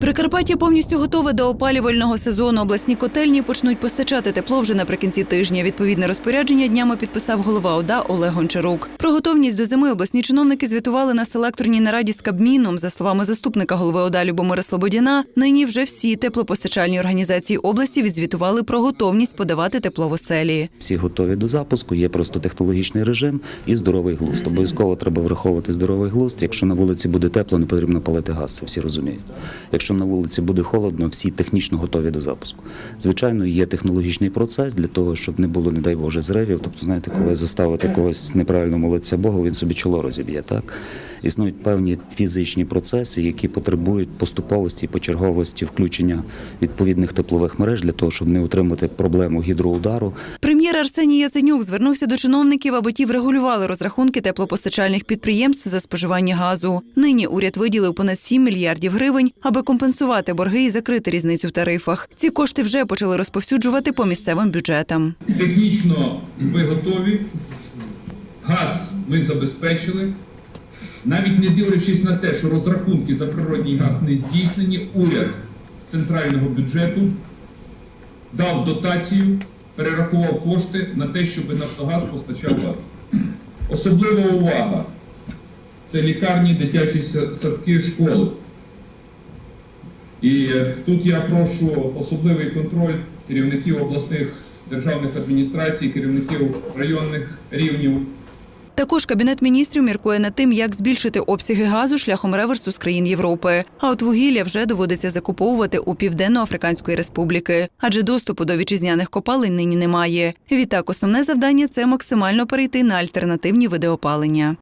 Прикарпаття повністю готове до опалювального сезону. Обласні котельні почнуть постачати тепло вже наприкінці тижня. Відповідне розпорядження днями підписав голова ОДА Олег Гончарук. Про готовність до зими обласні чиновники звітували на селекторній нараді з Кабміном. За словами заступника голови ОДА Любомира Слободяна, нині вже всі теплопостачальні організації області відзвітували про готовність подавати тепло в оселі. Всі готові до запуску, є просто технологічний режим і здоровий глузд. Обов'язково треба враховувати здоровий глузд. Якщо на вулиці буде тепло, не потрібно палити газ, це всі розуміють. Якщо на вулиці буде холодно, всі технічно готові до запуску. Звичайно, є технологічний процес для того, щоб не було, не дай Боже, зривів. Тобто, знаєте, коли заставити когось неправильно молитися Богу, він собі чоло розіб'є. Так існують певні фізичні процеси, які потребують поступовості і почерговості включення відповідних теплових мереж для того, щоб не отримати проблему гідроудару. Прем'єр Арсеній Яценюк звернувся до чиновників, аби ті врегулювали розрахунки теплопостачальних підприємств за споживання газу. Нині уряд виділив понад 7 мільярдів гривень, аби компенсувати борги і закрити різницю в тарифах. Ці кошти вже почали розповсюджувати по місцевим бюджетам. Технічно ви готові, газ ми забезпечили. Навіть не дивлячись на те, що розрахунки за природній газ не здійснені, уряд з центрального бюджету дав дотацію, перерахував кошти на те, щоб Нафтогаз постачав газ. Особлива увага це лікарні, дитячі садки, школи. І е, тут я прошу особливий контроль керівників обласних державних адміністрацій, керівників районних рівнів. Також кабінет міністрів міркує над тим, як збільшити обсяги газу шляхом реверсу з країн Європи. А от вугілля вже доводиться закуповувати у Південно-Африканської Республіки, адже доступу до вітчизняних копалень нині немає. Відтак, основне завдання це максимально перейти на альтернативні види опалення.